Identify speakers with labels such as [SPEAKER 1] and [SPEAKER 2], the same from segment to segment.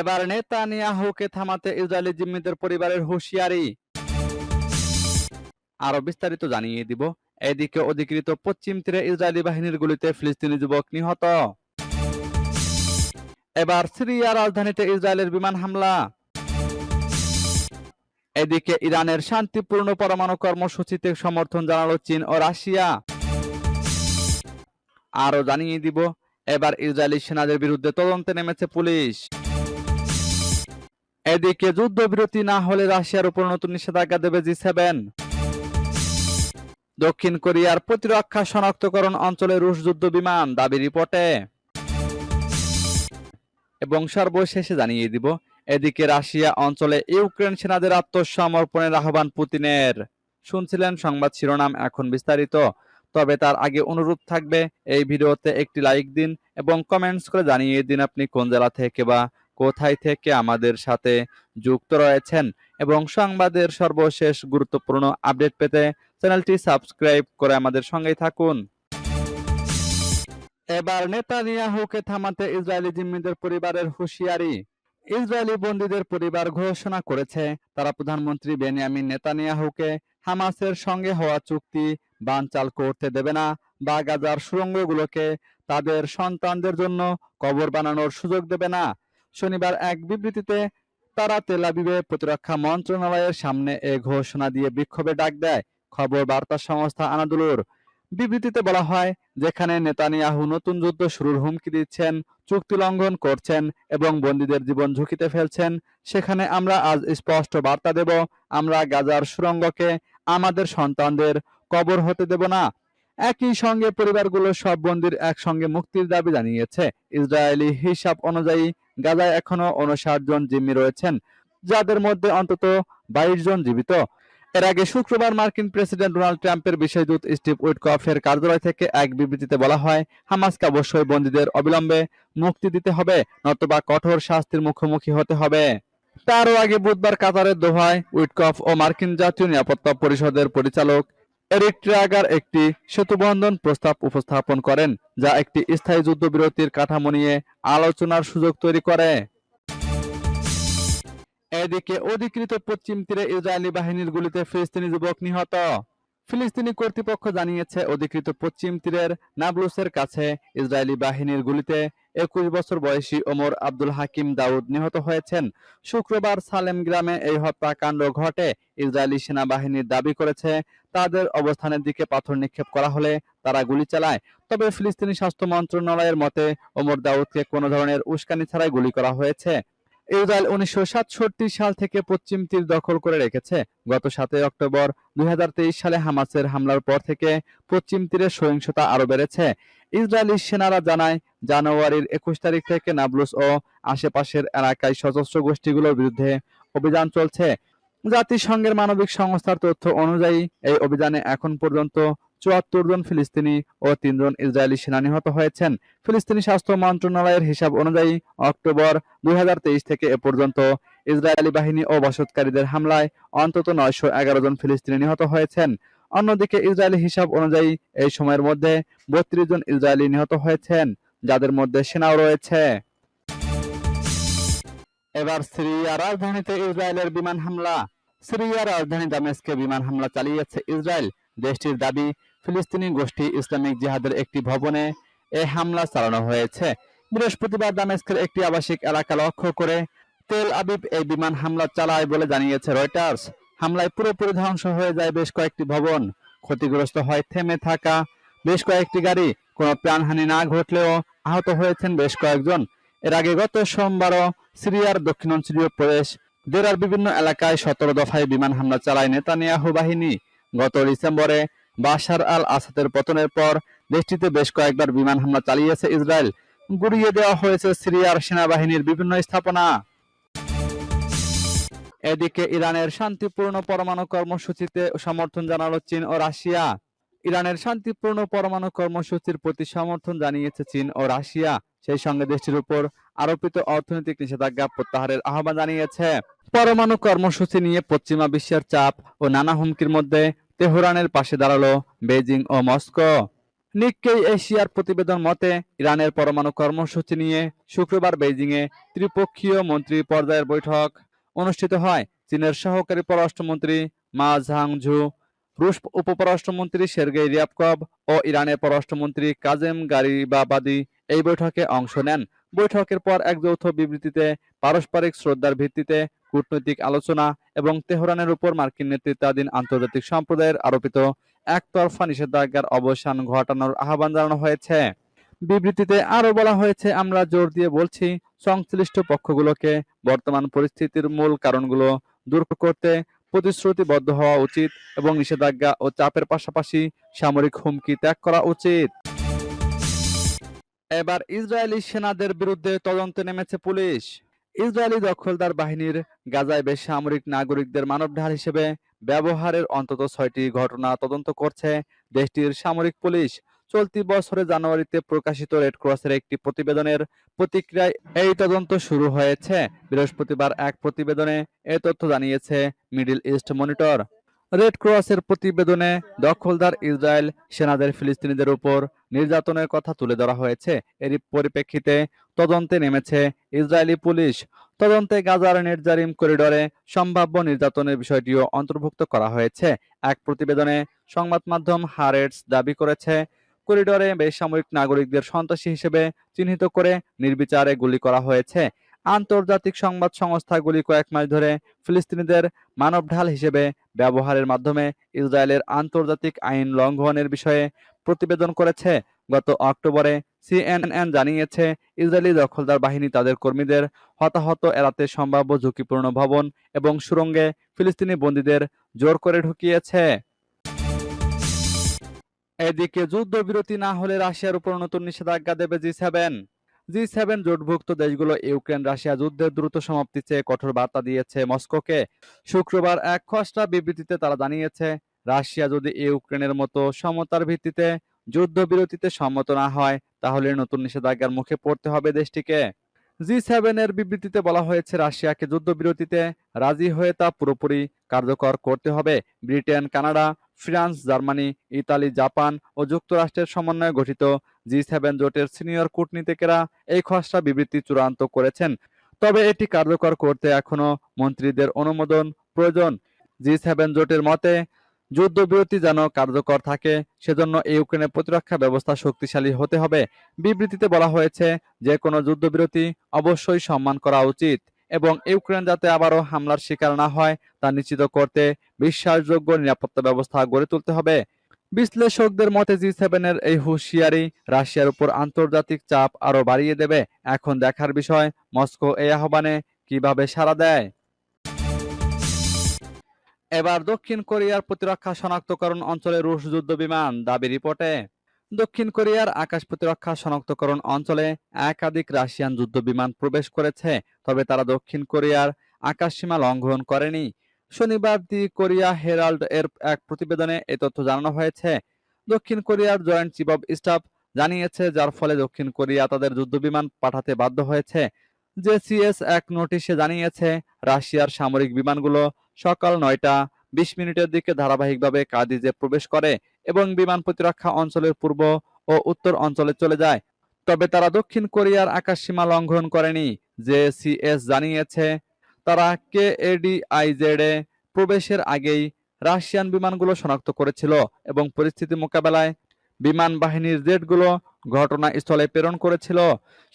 [SPEAKER 1] এবার নেতানিয়াহুকে থামাতে ইসরায়েলি জিম্মিদের পরিবারের হুঁশিয়ারি আরো বিস্তারিত জানিয়ে দিব এদিকে অধিকৃত পশ্চিম তীরে ইসরায়েলি বাহিনীর গুলিতে ফিলিস্তিনি যুবক নিহত এবার সিরিয়া রাজধানীতে ইসরায়েলের বিমান হামলা এদিকে ইরানের শান্তিপূর্ণ পরমাণু কর্মসূচিতে সমর্থন জানালো চীন ও রাশিয়া আরো জানিয়ে দিব এবার ইসরায়েলি সেনাদের বিরুদ্ধে তদন্তে নেমেছে পুলিশ এদিকে যুদ্ধবিরতি না হলে রাশিয়ার উপর নতুন নিষেধাজ্ঞা দেবে জি সেভেন দক্ষিণ কোরিয়ার প্রতিরক্ষা শনাক্তকরণ অঞ্চলে রুশ যুদ্ধ বিমান দাবি রিপোর্টে এবং সর্বশেষে জানিয়ে দিব এদিকে রাশিয়া অঞ্চলে ইউক্রেন সেনাদের আত্মসমর্পণের আহ্বান পুতিনের শুনছিলেন সংবাদ শিরোনাম এখন বিস্তারিত তবে তার আগে অনুরোধ থাকবে এই ভিডিওতে একটি লাইক দিন এবং কমেন্টস করে জানিয়ে দিন আপনি কোন জেলা থেকে বা কোথায় থেকে আমাদের সাথে যুক্ত রয়েছেন এবং সংবাদের সর্বশেষ গুরুত্বপূর্ণ আপডেট পেতে চ্যানেলটি সাবস্ক্রাইব করে আমাদের সঙ্গে থাকুন এবার নেতানিয়াহুকে থামাতে ইসরায়েলি জিম্মিদের পরিবারের হুঁশিয়ারি ইসরায়েলি বন্দীদের পরিবার ঘোষণা করেছে তারা প্রধানমন্ত্রী বেনিয়ামিন নেতানিয়াহুকে হামাসের সঙ্গে হওয়া চুক্তি বানচাল করতে দেবে না বা গাজার সুরঙ্গগুলোকে তাদের সন্তানদের জন্য কবর বানানোর সুযোগ দেবে না শনিবার এক বিবৃতিতে তারা তেলাবিবে প্রতিরক্ষা মন্ত্রণালয়ের সামনে এ ঘোষণা দিয়ে বিক্ষোভে ডাক দেয় খবর বার্তা সংস্থা আনাদুলুর বিবৃতিতে বলা হয় যেখানে নেতানিয়াহু নতুন যুদ্ধ শুরুর হুমকি দিচ্ছেন চুক্তি লঙ্ঘন করছেন এবং বন্দীদের জীবন ঝুঁকিতে ফেলছেন সেখানে আমরা আজ স্পষ্ট বার্তা দেব আমরা গাজার সুরঙ্গকে আমাদের সন্তানদের কবর হতে দেব না একই সঙ্গে পরিবারগুলো সব বন্দির একসঙ্গে মুক্তির দাবি জানিয়েছে ইসরায়েলি হিসাব অনুযায়ী গাজায় এখনও উনষাট জন জিম্মি রয়েছেন যাদের মধ্যে অন্তত বাইশ জন জীবিত এর আগে শুক্রবার মার্কিন প্রেসিডেন্ট ডোনাল্ড ট্রাম্পের বিষয়দূত স্টিভ উইটকফের কার্যালয় থেকে এক বিবৃতিতে বলা হয় হামাসকে অবশ্যই বন্দীদের অবিলম্বে মুক্তি দিতে হবে নতবা কঠোর শাস্তির মুখোমুখি হতে হবে তারও আগে বুধবার কাতারের দোহায় উইটকফ ও মার্কিন জাতীয় নিরাপত্তা পরিষদের পরিচালক এরিক ট্রাগার একটি সেতুবন্ধন প্রস্তাব উপস্থাপন করেন যা একটি স্থায়ী যুদ্ধবিরতির কাঠামো নিয়ে আলোচনার সুযোগ তৈরি করে এদিকে অধিকৃত পশ্চিম তীরে ইসরায়েলি বাহিনীর গুলিতে ফিলিস্তিনি যুবক নিহত ফিলিস্তিনি কর্তৃপক্ষ জানিয়েছে অধিকৃত পশ্চিম তীরের নাবলুসের কাছে ইসরায়েলি বাহিনীর গুলিতে একুশ বছর বয়সী ওমর আব্দুল হাকিম দাউদ নিহত হয়েছেন শুক্রবার সালেম গ্রামে এই হত্যাকাণ্ড ঘটে ইসরায়েলি সেনাবাহিনীর দাবি করেছে তাদের অবস্থানের দিকে পাথর নিক্ষেপ করা হলে তারা গুলি চালায় তবে ফিলিস্তিনি স্বাস্থ্য মন্ত্রণালয়ের মতে ওমর দাউদকে কোনো ধরনের উস্কানি ছাড়াই গুলি করা হয়েছে ইসরায়েল উনিশশো সাল থেকে পশ্চিম তীর দখল করে রেখেছে গত সাতই অক্টোবর দুই সালে হামাসের হামলার পর থেকে পশ্চিম তীরের সহিংসতা আরও বেড়েছে ইসরায়েলি সেনারা জানায় জানুয়ারির একুশ তারিখ থেকে নাবলুস ও আশেপাশের এলাকায় সশস্ত্র গোষ্ঠীগুলোর বিরুদ্ধে অভিযান চলছে জাতিসংঘের মানবিক সংস্থার তথ্য অনুযায়ী এই অভিযানে এখন পর্যন্ত চুয়াত্তর জন ফিলিস্তিনি ও তিনজন ইসরায়েলি সেনা নিহত হয়েছেন ফিলিস্তিনি স্বাস্থ্য মন্ত্রণালয়ের হিসাব অনুযায়ী অক্টোবর দুই থেকে এ পর্যন্ত ইসরায়েলি বাহিনী ও বসতকারীদের হামলায় অন্তত নয়শো এগারো জন ফিলিস্তিনি নিহত হয়েছেন অন্যদিকে ইসরায়েলি হিসাব অনুযায়ী এই সময়ের মধ্যে বত্রিশ জন ইসরায়েলি নিহত হয়েছেন যাদের মধ্যে সেনাও রয়েছে এবার সিরিয়া রাজধানীতে ইসরায়েলের বিমান হামলা সিরিয়ার রাজধানী দামেস্কে বিমান হামলা চালিয়েছে ইসরায়েল দেশটির দাবি ফিলিস্তিনি গোষ্ঠী ইসলামিক জিহাদের একটি ভবনে এ হামলা চালানো হয়েছে বৃহস্পতিবার দামেস্কের একটি আবাসিক এলাকা লক্ষ্য করে তেল আবিব এই বিমান হামলা চালায় বলে জানিয়েছে রয়টার্স হামলায় পুরোপুরি ধ্বংস হয়ে যায় বেশ কয়েকটি ভবন ক্ষতিগ্রস্ত হয় থেমে থাকা বেশ কয়েকটি গাড়ি কোনো প্রাণহানি না ঘটলেও আহত হয়েছেন বেশ কয়েকজন এর আগে গত সোমবারও সিরিয়ার দক্ষিণাঞ্চলীয় প্রদেশ দেরার বিভিন্ন এলাকায় সতেরো দফায় বিমান হামলা চালায় নেতানিয়াহু বাহিনী গত ডিসেম্বরে বাশার আল আসাদের পতনের পর দেশটিতে বেশ কয়েকবার বিমান হামলা চালিয়েছে ইসরায়েল গুড়িয়ে দেওয়া হয়েছে সিরিয়ার সেনাবাহিনীর বিভিন্ন স্থাপনা এদিকে ইরানের শান্তিপূর্ণ পরমাণু কর্মসূচিতে সমর্থন জানালো চীন ও রাশিয়া ইরানের শান্তিপূর্ণ পরমাণু কর্মসূচির প্রতি সমর্থন জানিয়েছে চীন ও রাশিয়া সেই সঙ্গে দেশটির উপর আরোপিত অর্থনৈতিক নিষেধাজ্ঞা প্রত্যাহারের আহ্বান জানিয়েছে পরমাণু কর্মসূচি নিয়ে পশ্চিমা বিশ্বের চাপ ও নানা হুমকির মধ্যে তেহরানের পাশে দাঁড়ালো বেজিং ও মস্কো নিক্কেই এশিয়ার প্রতিবেদন মতে ইরানের পরমাণু কর্মসূচি নিয়ে শুক্রবার বেজিংয়ে ত্রিপক্ষীয় মন্ত্রী পর্যায়ের বৈঠক অনুষ্ঠিত হয় চীনের সহকারী পররাষ্ট্রমন্ত্রী মা ঝাংঝু রুশ উপপররাষ্ট্রমন্ত্রী সের্গেই রিয়াবকব ও ইরানের পররাষ্ট্রমন্ত্রী কাজেম গারিবাবাদি এই বৈঠকে অংশ নেন বৈঠকের পর এক যৌথ বিবৃতিতে পারস্পরিক শ্রদ্ধার ভিত্তিতে কূটনৈতিক আলোচনা এবং তেহরানের উপর মার্কিন নেতৃত্বাধীন আন্তর্জাতিক সম্প্রদায়ের আরোপিত একতরফা নিষেধাজ্ঞার অবসান ঘটানোর আহ্বান জানানো হয়েছে বিবৃতিতে আরও বলা হয়েছে আমরা জোর দিয়ে বলছি সংশ্লিষ্ট পক্ষগুলোকে বর্তমান পরিস্থিতির মূল কারণগুলো দূর করতে প্রতিশ্রুতিবদ্ধ হওয়া উচিত এবং নিষেধাজ্ঞা ও চাপের পাশাপাশি সামরিক হুমকি ত্যাগ করা উচিত এবার ইসরায়েলি সেনাদের বিরুদ্ধে তদন্তে নেমেছে পুলিশ ইসরায়েলি দখলদার বাহিনীর গাজায় বেসামরিক নাগরিকদের ঢাল হিসেবে ব্যবহারের অন্তত ছয়টি ঘটনা তদন্ত করছে দেশটির সামরিক পুলিশ চলতি বছরে জানুয়ারিতে প্রকাশিত রেড ক্রসের একটি প্রতিবেদনের প্রতিক্রিয়ায় এই তদন্ত শুরু হয়েছে বৃহস্পতিবার এক প্রতিবেদনে এ তথ্য জানিয়েছে মিডিল ইস্ট মনিটর রেড ক্রসের প্রতিবেদনে দখলদার ইসরায়েল সেনাদের ফিলিস্তিনিদের উপর নির্যাতনের কথা তুলে ধরা হয়েছে এর পরিপ্রেক্ষিতে তদন্তে নেমেছে ইসরায়েলি পুলিশ তদন্তে গাজার নির্জারিম করিডরে সম্ভাব্য নির্যাতনের বিষয়টিও অন্তর্ভুক্ত করা হয়েছে এক প্রতিবেদনে সংবাদ মাধ্যম হারেটস দাবি করেছে করিডরে বেসামরিক নাগরিকদের সন্ত্রাসী হিসেবে চিহ্নিত করে নির্বিচারে গুলি করা হয়েছে আন্তর্জাতিক সংবাদ সংস্থাগুলি কয়েক মাস ধরে ফিলিস্তিনিদের মানব ঢাল হিসেবে ব্যবহারের মাধ্যমে ইসরায়েলের আন্তর্জাতিক আইন লঙ্ঘনের বিষয়ে প্রতিবেদন করেছে গত অক্টোবরে সিএনএন জানিয়েছে ইসরায়েলি দখলদার বাহিনী তাদের কর্মীদের হতাহত এড়াতে সম্ভাব্য ঝুঁকিপূর্ণ ভবন এবং সুরঙ্গে ফিলিস্তিনি বন্দীদের জোর করে ঢুকিয়েছে এদিকে যুদ্ধবিরতি না হলে রাশিয়ার উপর নতুন নিষেধাজ্ঞা দেবে জি সেভেন জি সেভেন জোটভুক্ত দেশগুলো ইউক্রেন রাশিয়া যুদ্ধের দ্রুত সমাপ্তি চেয়ে কঠোর বার্তা দিয়েছে মস্কোকে শুক্রবার এক খসড়া বিবৃতিতে তারা জানিয়েছে রাশিয়া যদি ইউক্রেনের মতো সমতার ভিত্তিতে যুদ্ধবিরতিতে সম্মত না হয় তাহলে নতুন নিষেধাজ্ঞার মুখে পড়তে হবে দেশটিকে জি সেভেনের বিবৃতিতে বলা হয়েছে রাশিয়াকে যুদ্ধবিরতিতে রাজি হয়ে তা পুরোপুরি কার্যকর করতে হবে Britain Canada France Germany Italy Japan ও যুক্তরাষ্ট্রের সমন্বয়ে গঠিত জি সেভেন জোটের সিনিয়র কূটনীতিকেরা এই খসড়া বিবৃতি চূড়ান্ত করেছেন তবে এটি কার্যকর করতে এখনও মন্ত্রীদের অনুমোদন প্রয়োজন জি সেভেন জোটের মতে যুদ্ধবিরতি যেন কার্যকর থাকে সেজন্য ইউক্রেনের প্রতিরক্ষা ব্যবস্থা শক্তিশালী হতে হবে বিবৃতিতে বলা হয়েছে যে কোনো যুদ্ধবিরতি অবশ্যই সম্মান করা উচিত এবং ইউক্রেন যাতে আবারও হামলার শিকার না হয় তা নিশ্চিত করতে বিশ্বাসযোগ্য নিরাপত্তা ব্যবস্থা গড়ে তুলতে হবে বিশ্লেষকদের মতে জি সেভেনের এই হুঁশিয়ারি রাশিয়ার উপর আন্তর্জাতিক চাপ আরও বাড়িয়ে দেবে এখন দেখার বিষয় মস্কো এই আহ্বানে কিভাবে সাড়া দেয় এবার দক্ষিণ কোরিয়ার প্রতিরক্ষা শনাক্তকরণ অঞ্চলে রুশ যুদ্ধ বিমান দাবি রিপোর্টে দক্ষিণ কোরিয়ার আকাশ প্রতিরক্ষা শনাক্তকরণ অঞ্চলে একাধিক রাশিয়ান যুদ্ধ বিমান প্রবেশ করেছে তবে তারা দক্ষিণ কোরিয়ার আকাশসীমা লঙ্ঘন করেনি শনিবার দি কোরিয়া হেরাল্ড এর এক প্রতিবেদনে এ তথ্য জানানো হয়েছে দক্ষিণ কোরিয়ার জয়েন্ট চিফ অব স্টাফ জানিয়েছে যার ফলে দক্ষিণ কোরিয়া তাদের যুদ্ধ বিমান পাঠাতে বাধ্য হয়েছে জেসিএস এক নোটিশে জানিয়েছে রাশিয়ার সামরিক বিমানগুলো সকাল নয়টা বিশ মিনিটের দিকে ধারাবাহিকভাবে কাদিজে প্রবেশ করে এবং বিমান প্রতিরক্ষা অঞ্চলের পূর্ব ও উত্তর অঞ্চলে চলে যায় তবে তারা দক্ষিণ কোরিয়ার আকাশ সীমা লঙ্ঘন করেনি যে সিএস জানিয়েছে তারা কে এ প্রবেশের আগেই রাশিয়ান বিমানগুলো শনাক্ত করেছিল এবং পরিস্থিতি মোকাবেলায় বিমান বাহিনীর জেটগুলো ঘটনাস্থলে প্রেরণ করেছিল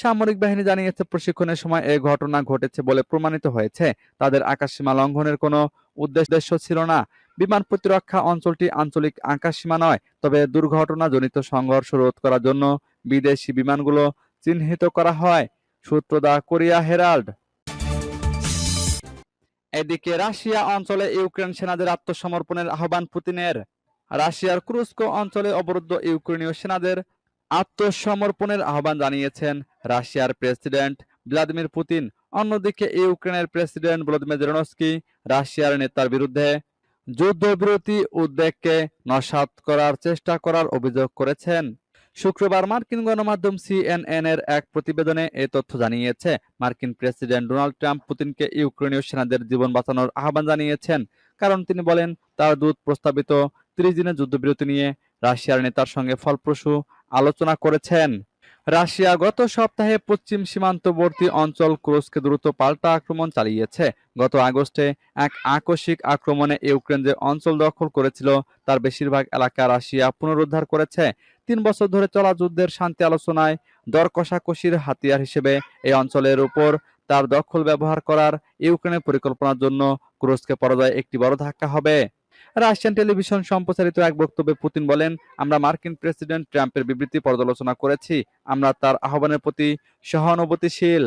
[SPEAKER 1] সামরিক বাহিনী জানিয়েছে প্রশিক্ষণের সময় এই ঘটনা ঘটেছে বলে প্রমাণিত হয়েছে তাদের আকাশ সীমা লঙ্ঘনের কোনো উদ্দেশ্য ছিল না বিমান প্রতিরক্ষা অঞ্চলটি আঞ্চলিক আকাশসীমা নয় তবে দুর্ঘটনাজনিত সংঘর্ষ রোধ করার জন্য বিদেশি বিমানগুলো চিহ্নিত করা হয় সূত্র দা কোরিয়া হেরাল্ড এদিকে রাশিয়া অঞ্চলে ইউক্রেন সেনাদের আত্মসমর্পণের আহ্বান পুতিনের রাশিয়ার ক্রুস্কো অঞ্চলে অবরুদ্ধ ইউক্রেনীয় সেনাদের আত্মসমর্পণের আহ্বান জানিয়েছেন রাশিয়ার প্রেসিডেন্ট ভ্লাদিমির পুতিন অন্যদিকে ইউক্রেনের প্রেসিডেন্ট ভ্লাদিমির জেরনস্কি রাশিয়ার নেতার বিরুদ্ধে যুদ্ধবিরতি উদ্বেগকে নসাত করার চেষ্টা করার অভিযোগ করেছেন শুক্রবার মার্কিন গণমাধ্যম সিএনএন এর এক প্রতিবেদনে এ তথ্য জানিয়েছে মার্কিন প্রেসিডেন্ট ডোনাল্ড ট্রাম্প পুতিনকে ইউক্রেনীয় সেনাদের জীবন বাঁচানোর আহ্বান জানিয়েছেন কারণ তিনি বলেন তার দূত প্রস্তাবিত ত্রিশ দিনের যুদ্ধবিরতি নিয়ে রাশিয়ার নেতার সঙ্গে ফলপ্রসূ আলোচনা করেছেন রাশিয়া গত সপ্তাহে পশ্চিম সীমান্তবর্তী অঞ্চল ক্রোসকে দ্রুত পাল্টা আক্রমণ চালিয়েছে গত আগস্টে এক আকস্মিক আক্রমণে ইউক্রেন যে অঞ্চল দখল করেছিল তার বেশিরভাগ এলাকা রাশিয়া পুনরুদ্ধার করেছে তিন বছর ধরে চলা যুদ্ধের শান্তি আলোচনায় দর কষাকষির হাতিয়ার হিসেবে এই অঞ্চলের উপর তার দখল ব্যবহার করার ইউক্রেনের পরিকল্পনার জন্য ক্রোসকে পরাজয় একটি বড় ধাক্কা হবে রাশিয়ান টেলিভিশন সম্প্রচারিত এক বক্তব্যে পুতিন বলেন আমরা মার্কিন প্রেসিডেন্ট ট্রাম্পের বিবৃতি পর্যালোচনা করেছি আমরা তার আহ্বানের প্রতি সহানুভূতিশীল